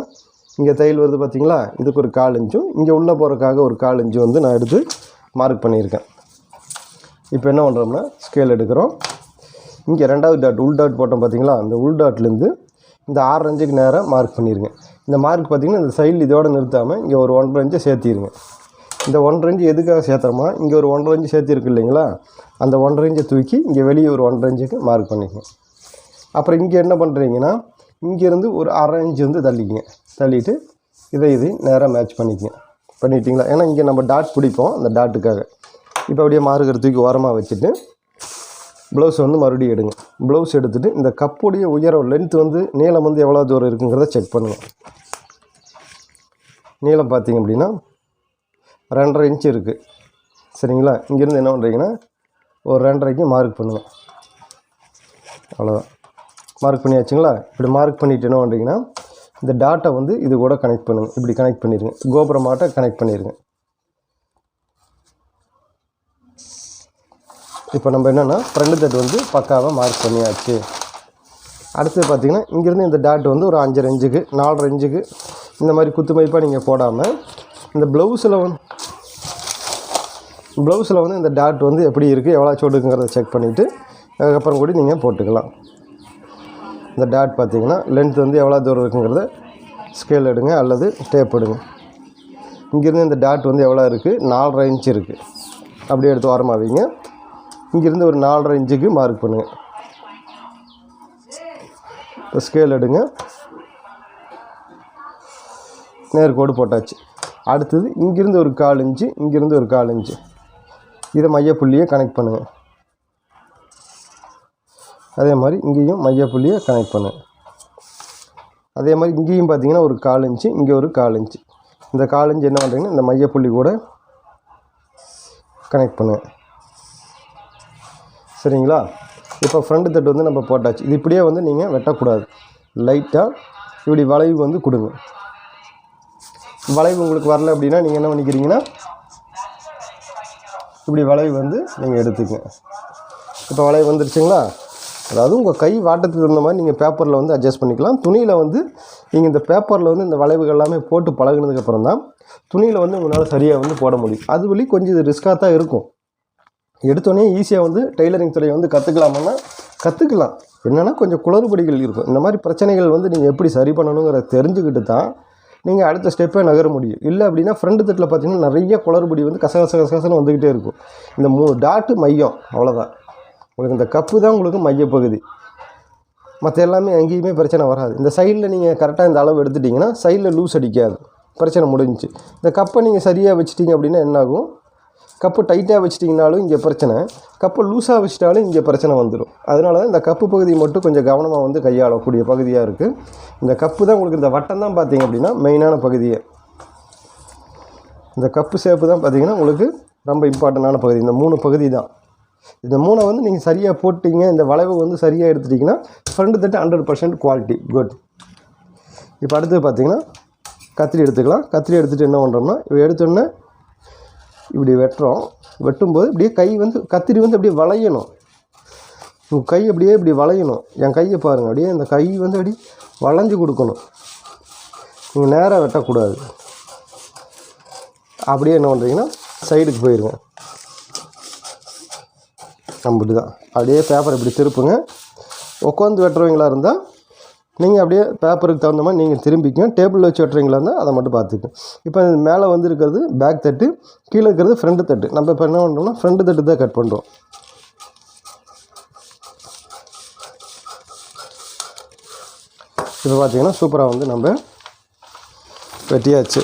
இங்கே தையல் வருது பார்த்தீங்களா? இதுக்கு ஒரு கால் இன்ச்சும் இங்கே உள்ளே போகிறதுக்காக ஒரு கால் இன்ச்சு வந்து நான் எடுத்து மார்க் பண்ணியிருக்கேன். இப்போ என்ன பண்ணுறோம்னா ஸ்கேல் எடுக்கிறோம். இங்கே ரெண்டாவது டாட் உள் டாட் போட்டோம் பார்த்தீங்களா? அந்த உள் டாட்லேருந்து இந்த ஆறு இன்ச்சுக்கு நேராக மார்க் பண்ணிடுங்க இந்த மார்க் பார்த்தீங்கன்னா இந்த சைடில் இதோடு நிறுத்தாமல் இங்கே ஒரு ஒன்றரை இன்ச்சை சேர்த்திடுங்க இந்த ஒன்றரை இன்ச்சு எதுக்காக சேர்த்துறோமா இங்கே ஒரு ஒன்றரை இன்ச்சு சேர்த்திருக்கு இல்லைங்களா? அந்த ஒன்றரை இன்ச்சை தூக்கி இங்கே வெளியே ஒரு ஒன்றரை இன்ச்சுக்கு மார்க் பண்ணிக்கோங்க அப்புறம் இங்கே என்ன பண்ணுறீங்கன்னா இங்கேருந்து ஒரு அரை இன்ச்சு வந்து தள்ளிக்கிங்க. தள்ளிட்டு இதை இது நேராக மேட்ச் பண்ணிக்கங்க. பண்ணிட்டீங்களா? ஏன்னா இங்கே நம்ம டாட் பிடிப்போம் அந்த டாட்டுக்காக இப்போ அப்படியே மார்க்கர் தூக்கி ஓரமாக வச்சுட்டு ப்ளவுஸ் வந்து மறுபடியும் எடுங்க. ப்ளவுஸ் எடுத்துகிட்டு இந்த கப்புடைய உயரம் லென்த் வந்து நீளம் வந்து எவ்வளோ தூரம் இருக்குங்கிறத செக் பண்ணுங்கள் நீளம் பார்த்தீங்க அப்படின்னா ரெண்டரை இன்ச் இருக்குது சரிங்களா? இங்கேருந்து என்ன பண்ணுறீங்கன்னா ஒரு ரெண்டரைக்கு மார்க் பண்ணுங்கள் அவ்வளோதான் மார்க் பண்ணியாச்சுங்களா? இப்படி மார்க் பண்ணிவிட்டு என்ன பண்ணுறீங்கன்னா இந்த டாட்டை வந்து இது கூட கனெக்ட் பண்ணுங்கள் இப்படி கனெக்ட் பண்ணிடுங்க கோபுரமாட்ட கனெக்ட் பண்ணிடுங்க இப்போ நம்ம என்னென்னா ஃப்ரண்ட் தட் வந்து பக்காவாக மார்க் பண்ணியாச்சு. அடுத்து பார்த்தீங்கன்னா இங்கேருந்து இந்த டாட் வந்து ஒரு அஞ்சரை இன்ச்சுக்கு நாலரை இன்ச்சுக்கு இந்த மாதிரி குத்து மதிப்பாக நீங்கள் போடாமல் இந்த ப்ளவுஸில் வந்து ப்ளவுஸில் வந்து இந்த டாட் வந்து எப்படி இருக்குது எவ்வளோ சோடுங்கிறத செக் பண்ணிவிட்டு அதுக்கப்புறம் கூட நீங்கள் போட்டுக்கலாம். இந்த டாட் பார்த்தீங்கன்னா லென்த் வந்து எவ்வளோ தூரம் இருக்குங்கிறத ஸ்கேல் எடுங்க அல்லது டேப் எடுங்க. இங்கேருந்து இந்த டாட் வந்து எவ்வளோ இருக்குது நாலரை இன்ச் இருக்குது அப்படியே எடுத்து ஓரமாக வைங்க. இங்கேருந்து ஒரு நாலரை இன்ச்சுக்கு மார்க் பண்ணுங்கள் இப்போ ஸ்கேல் எடுங்க. நேர்கோடு போட்டாச்சு. அடுத்தது இங்கேருந்து ஒரு கால் இன்ச்சு இங்கேருந்து ஒரு கால் இன்ச்சு. இதை மையப்புள்ளியை கனெக்ட் பண்ணுங்கள் அதே மாதிரி இங்கேயும் மையப்புள்ளியை கனெக்ட் பண்ணுங்கள் அதே மாதிரி இங்கேயும் பார்த்தீங்கன்னா ஒரு கால் இன்ச்சு இங்கே ஒரு கால் இன்ச்சு. இந்த கால் இன்ச்சு என்ன பண்ணுறீங்கன்னா இந்த மையப்புள்ளி கூட கனெக்ட் பண்ணுங்கள் சரிங்களா? இப்போ ஃப்ரண்ட் தட்டு வந்து நம்ம போட்டாச்சு. இது இப்படியே வந்து நீங்கள் வெட்டக்கூடாது. லைட்டாக இப்படி வளைவு வந்து கொடுங்க. வளைவு உங்களுக்கு வரல அப்படின்னா நீங்கள் என்ன பண்ணிக்கிறீங்கன்னா இப்படி வளைவு வந்து நீங்கள் எடுத்துக்கங்க இப்போ வளைவு வந்துருச்சுங்களா? அதாவது உங்கள் கை வாட்டத்துக்கு தகுந்த மாதிரி நீங்கள் பேப்பரில் வந்து அட்ஜஸ்ட் பண்ணிக்கலாம். துணியில் வந்து நீங்கள் இந்த பேப்பரில் வந்து இந்த வளைவுகள் எல்லாமே போட்டு பழகுனதுக்கப்புறம் தான் துணியில் வந்து உங்களால் சரியாக வந்து போட முடியும். அது வழி கொஞ்சம் இது ரிஸ்க்காக தான் இருக்கும். எடுத்தோடனே ஈஸியாக வந்து டெய்லரிங் துறையை வந்து கற்றுக்கலாமான்னா கற்றுக்கலாம் என்னென்னா கொஞ்சம் குளறுபடிகள் இருக்கும். இந்த மாதிரி பிரச்சனைகள் வந்து நீங்கள் எப்படி சரி பண்ணணுங்கிறத தெரிஞ்சுக்கிட்டு தான் நீங்கள் அடுத்த ஸ்டெப்பே நகர முடியும். இல்லை அப்படின்னா ஃப்ரண்ட் தட்டில் பார்த்தீங்கன்னா நிறைய குளறுபடி வந்து கசகச கசகசன்னு வந்துக்கிட்டே இருக்கும். இந்த மூணு டாட்டு மையம் அவ்வளோதான் உங்களுக்கு இந்த கப்பு தான் உங்களுக்கு மையப்பகுதி. மற்ற எல்லாமே எங்கேயுமே பிரச்சனை வராது. இந்த சைடில் நீங்கள் கரெக்டாக இந்த அளவு எடுத்துட்டிங்கன்னா சைடில் லூஸ் அடிக்காது. பிரச்சனை முடிஞ்சிச்சு. இந்த கப்பை நீங்கள் சரியாக வச்சுட்டிங்க அப்படின்னா என்னாகும்? கப்பு டைட்டாக வச்சிட்டிங்கனாலும் இங்கே பிரச்சனை. கப்பை லூஸாக வச்சிட்டாலும் இங்கே பிரச்சனை வந்துடும் அதனால தான் இந்த கப்பு பகுதி மட்டும் கொஞ்சம் கவனமாக வந்து கையாளக்கூடிய பகுதியாக இருக்குது இந்த கப்பு தான் உங்களுக்கு இந்த வட்டம் தான் பார்த்தீங்க அப்படின்னா மெயினான பகுதியே. இந்த கப்பு ஷேப்பு தான் பார்த்தீங்கன்னா உங்களுக்கு ரொம்ப இம்பார்ட்டண்டான பகுதி. இந்த மூணு பகுதி தான். இந்த மூணை வந்து நீங்கள் சரியாக போட்டிங்க இந்த வளைவு வந்து சரியாக எடுத்துட்டிங்கன்னா ஃப்ரண்ட் தட்டு ஹண்ட்ரட் பர்சன்ட் குவாலிட்டி குட் இப்போ அடுத்தது பார்த்தீங்கன்னா கத்திரி எடுத்துக்கலாம். கத்திரி எடுத்துகிட்டு என்ன பண்ணுறோம்னா இப்போ எடுத்தோடனே இப்படி வெட்டுறோம். வெட்டும்போது இப்படியே கை வந்து கத்திரி வந்து அப்படியே வளையணும். உங்கள் கை அப்படியே இப்படி வளையணும். என் கையை பாருங்கள் அப்படியே இந்த கை வந்து அப்படி வளைஞ்சு கொடுக்கணும். நீங்கள் நேராக வெட்டக்கூடாது. அப்படியே என்ன பண்ணுறீங்கன்னா சைடுக்கு போயிடுங்க அப்படி தான் அப்படியே பேப்பர் இப்படி திருப்புங்க. உட்காந்து வெட்டுறவங்களா இருந்தால் நீங்கள் அப்படியே பேப்பருக்கு தகுந்த மாதிரி நீங்கள் திரும்பிக்கங்க டேபிள் வச்சு வெட்டுறீங்களா இருந்தால் அதை மட்டும் பார்த்துக்கங்க. இப்போ மேலே வந்து இருக்கிறது பேக் தட்டு கீழே இருக்கிறது ஃப்ரண்ட்டு தட்டு. நம்ம இப்போ என்ன பண்ணுறோம்னா ஃப்ரண்ட் தட்டு தான் கட் பண்ணுறோம் இப்போ பார்த்தீங்கன்னா சூப்பராக வந்து நம்ம வெட்டியாச்சு.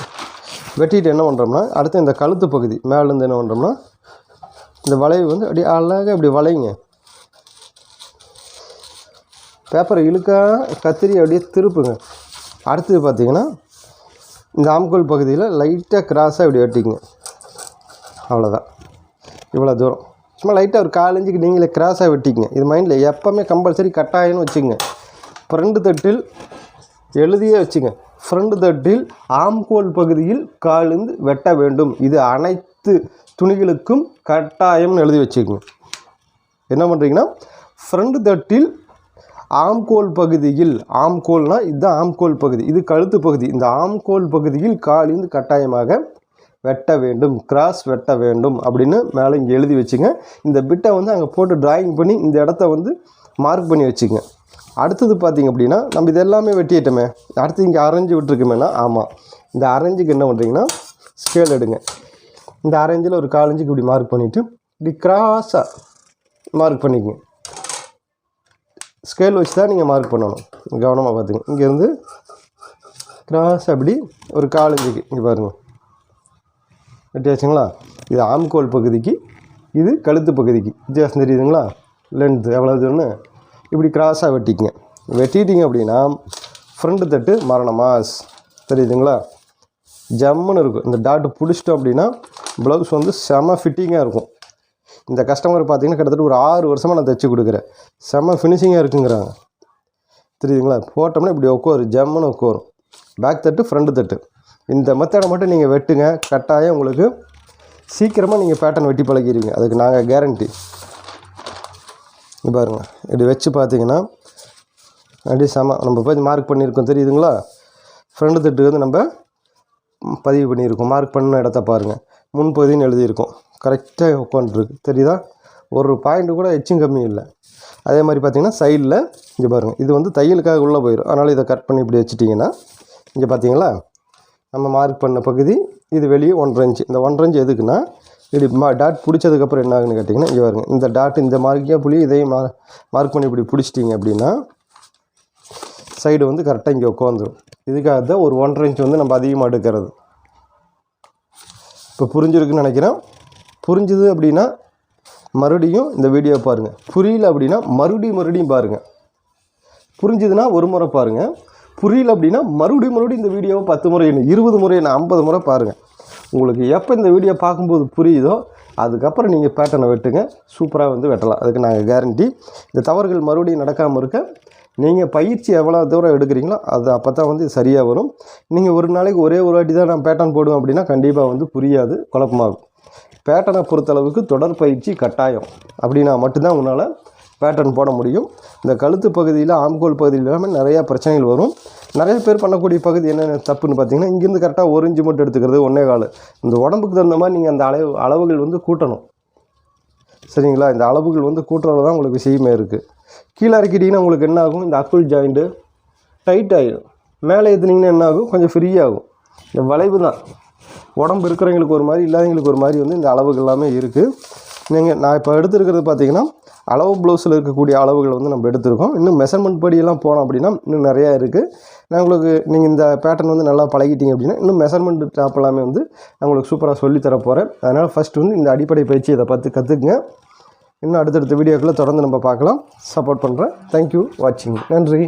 வெட்டிட்டு என்ன பண்ணுறோம்னா அடுத்து இந்த கழுத்து பகுதி மேலேருந்து என்ன பண்ணுறோம்னா இந்த வளைவு வந்து அப்படியே அழகாக இப்படி வளையுங்க. பேப்பரை இழுக்கா கத்திரி அப்படியே திருப்புங்க. அடுத்தது பார்த்தீங்கன்னா இந்த ஆம்கோல் பகுதியில் லைட்டாக கிராஸாக இப்படி வெட்டிங்க. அவ்வளோதான் இவ்வளோ தூரம். சும்மா லைட்டாக ஒரு காலஞ்சுக்கு நீங்களே கிராஸாக வெட்டிங்க. இது மைண்டில் எப்போவுமே கம்பல்சரி கட்டாயம்னு வச்சுங்க ஃப்ரெண்டு தட்டில் எழுதியே வச்சுங்க ஃப்ரண்ட் தட்டில் ஆம்கோல் பகுதியில் காலிந்து வெட்ட வேண்டும். இது அனைத்து துணிகளுக்கும் கட்டாயம்னு எழுதி வச்சுக்கோங்க. என்ன பண்ணுறீங்கன்னா ஃப்ரண்ட் தட்டில் ஆம்கோல் பகுதியில் ஆம்கோல்னால் இதுதான் ஆம்கோல் பகுதி இது கழுத்து பகுதி. இந்த ஆம்கோல் பகுதியில் காலிந்து கட்டாயமாக வெட்ட வேண்டும் கிராஸ் வெட்ட வேண்டும் அப்படின்னு மேலே இங்கே எழுதி வச்சுங்க. இந்த பிட்டை வந்து அங்கே போட்டு டிராயிங் பண்ணி இந்த இடத்த வந்து மார்க் பண்ணி வச்சுங்க. அடுத்தது பார்த்திங்க அப்படின்னா நம்ம இது எல்லாமே வெட்டிட்டோமே. அடுத்து இங்கே அரைஞ்சு விட்டுருக்குமேனா? ஆமாம் இந்த அரைஞ்சுக்கு என்ன பண்ணுறீங்கன்னா ஸ்கேல் எடுங்க. இந்த அரைஞ்சில் ஒரு காலஞ்சுக்கு இப்படி மார்க் பண்ணிவிட்டு இப்படி கிராஸாக மார்க் பண்ணிக்கங்க. ஸ்கேல் வச்சு தான் நீங்கள் மார்க் பண்ணணும். கவனமாக பார்த்துங்க இங்கேருந்து கிராஸ் அப்படி ஒரு காலஞ்சுக்கு இங்கே பாருங்கள் வெட்டியாச்சுங்களா இது ஆம்கோல் பகுதிக்கு இது கழுத்து பகுதிக்கு. வித்தியாசம் தெரியுதுங்களா? லென்த்து எவ்வளோதுன்னு இப்படி கிராஸாக வெட்டிக்கங்க. வெட்டிட்டீங்க அப்படின்னா ஃப்ரண்ட்டு தட்டு மரண மாஸ் தெரியுதுங்களா? ஜம்முன்னு இருக்கும். இந்த டாட்டு பிடிச்சிட்டோம் அப்படின்னா ப்ளவுஸ் வந்து செம ஃபிட்டிங்காக இருக்கும். இந்த கஸ்டமர் பார்த்தீங்கன்னா கிட்டத்தட்ட ஒரு ஆறு வருஷமாக நான் தைச்சி கொடுக்குறேன். செம ஃபினிஷிங்காக இருக்குங்கிறாங்க. தெரியுதுங்களா? போட்டோம்னா இப்படி உட்காரும் ஜம்முன்னு உட்காரும். பேக் தட்டு ஃப்ரண்ட் தட்டு. இந்த மெத்தடை மட்டும் நீங்கள் வெட்டுங்க. கட்டாயம் உங்களுக்கு சீக்கிரமாக நீங்கள் பேட்டர்ன் வெட்டி பழகிடுவீங்க அதுக்கு நாங்கள் கேரண்டி பாருங்க. இப்படி வச்சு பார்த்தீங்கன்னா அப்படியே செம நம்ம போய் மார்க் பண்ணியிருக்கோம். தெரியுதுங்களா? ஃப்ரண்ட் தட்டு வந்து நம்ம பதிவு பண்ணியிருக்கோம். மார்க் பண்ண இடத்த பாருங்கள் முன்பகுதின்னு எழுதியிருக்கோம். கரெக்டாக உட்காந்துருக்கு. தெரியுதா? ஒரு பாயிண்ட் கூட எச்சும் கம்மி இல்லை. அதே மாதிரி பார்த்தீங்கன்னா சைடில் இங்கே பாருங்கள் இது வந்து தையலுக்காக உள்ளே போயிடும் அதனால் இதை கட் பண்ணி இப்படி வச்சுட்டிங்கன்னா இங்கே பார்த்தீங்களா? நம்ம மார்க் பண்ண பகுதி இது வெளியே ஒன்றரை இன்ச்சு இந்த ஒன்றரை இன்ச்சு எதுக்குன்னா இப்படி மா டாட் பிடிச்சதுக்கப்புறம் என்ன ஆகுன்னு கேட்டிங்கன்னா இங்கே பாருங்க இந்த டாட் இந்த மார்க்கே புள்ளி இதையும் மா மார்க் பண்ணி இப்படி பிடிச்சிட்டிங்க அப்படின்னா சைடு வந்து கரெக்டாக இங்கே உட்காந்துரும். இதுக்காக தான் ஒரு ஒன்றரை இன்ச் வந்து நம்ம அதிகமாக எடுக்கிறது. இப்போ புரிஞ்சிருக்குன்னு நினைக்கிறேன். புரிஞ்சுது அப்படின்னா மறுபடியும் இந்த வீடியோ பாருங்கள் புரியல அப்படின்னா மறுபடியும் மறுபடியும் பாருங்கள் புரிஞ்சுதுன்னா ஒரு முறை பாருங்கள் புரியல அப்படின்னா மறுபடியும் மறுபடியும் இந்த வீடியோவை பத்து முறை என்ன இருபது முறை என்ன ஐம்பது முறை பாருங்கள் உங்களுக்கு எப்போ இந்த வீடியோ பார்க்கும்போது புரியுதோ அதுக்கப்புறம் நீங்கள் பேட்டனை வெட்டுங்க. சூப்பராக வந்து வெட்டலாம். அதுக்கு நாங்கள் கேரண்டி இந்த தவறுகள் மறுபடியும் நடக்காமல் இருக்க நீங்கள் பயிற்சி எவ்வளோ தூரம் எடுக்கிறீங்களோ அது அப்போ தான் வந்து சரியாக வரும். நீங்கள் ஒரு நாளைக்கு ஒரே ஒரு வாட்டி தான் நான் பேட்டர்ன் போடுவேன் அப்படின்னா கண்டிப்பாக வந்து புரியாது குழப்பமாகும். பேட்டனை பொறுத்தளவுக்கு தொடர் பயிற்சி கட்டாயம். அப்படின்னா மட்டும்தான் உன்னால் பேட்டர்ன் போட முடியும். இந்த கழுத்து பகுதியில் ஆம்கோல் பகுதியில் எல்லாமே நிறையா பிரச்சனைகள் வரும். நிறைய பேர் பண்ணக்கூடிய பகுதி என்னென்ன தப்புன்னு பார்த்தீங்கன்னா இங்கேருந்து கரெக்டாக ஒரு இன்ச்சு மட்டும் எடுத்துக்கிறது ஒன்றே கால். இந்த உடம்புக்கு தகுந்த மாதிரி நீங்கள் அந்த அளவு அளவுகள் வந்து கூட்டணும். சரிங்களா? இந்த அளவுகள் வந்து கூட்டுறது தான் உங்களுக்கு விஷயமே இருக்குது கீழே இறக்கிட்டிங்கன்னா உங்களுக்கு என்ன ஆகும்? இந்த அக்குள் ஜாயிண்ட்டு டைட் ஆகிடும் மேலே ஏற்றுனீங்கன்னா என்ன ஆகும்? கொஞ்சம் ஃப்ரீ ஆகும். இந்த வளைவு தான். உடம்பு இருக்கிறவங்களுக்கு ஒரு மாதிரி இல்லாதவங்களுக்கு ஒரு மாதிரி வந்து இந்த அளவுகள் எல்லாமே இருக்குது நீங்கள் நான் இப்போ எடுத்துருக்கிறது பார்த்தீங்கன்னா அளவு ப்ளவுஸில் இருக்கக்கூடிய அளவுகள் வந்து நம்ம எடுத்திருக்கோம். இன்னும் மெஷர்மெண்ட் படியெல்லாம் போனோம் அப்படின்னா இன்னும் நிறையா இருக்குது நான் உங்களுக்கு நீங்கள் இந்த பேட்டர்ன் வந்து நல்லா பழகிட்டீங்க அப்படின்னா இன்னும் மெஷர்மெண்ட் டாப் எல்லாமே வந்து நான் உங்களுக்கு சூப்பராக சொல்லித்தர போகிறேன் அதனால் ஃபஸ்ட்டு வந்து இந்த அடிப்படை பயிற்சி இதை பார்த்து கற்றுக்குங்க இன்னும் அடுத்தடுத்த வீடியோக்களை தொடர்ந்து நம்ம பார்க்கலாம். சப்போர்ட் பண்ணுறேன் தேங்க்யூ வாட்சிங் நன்றி.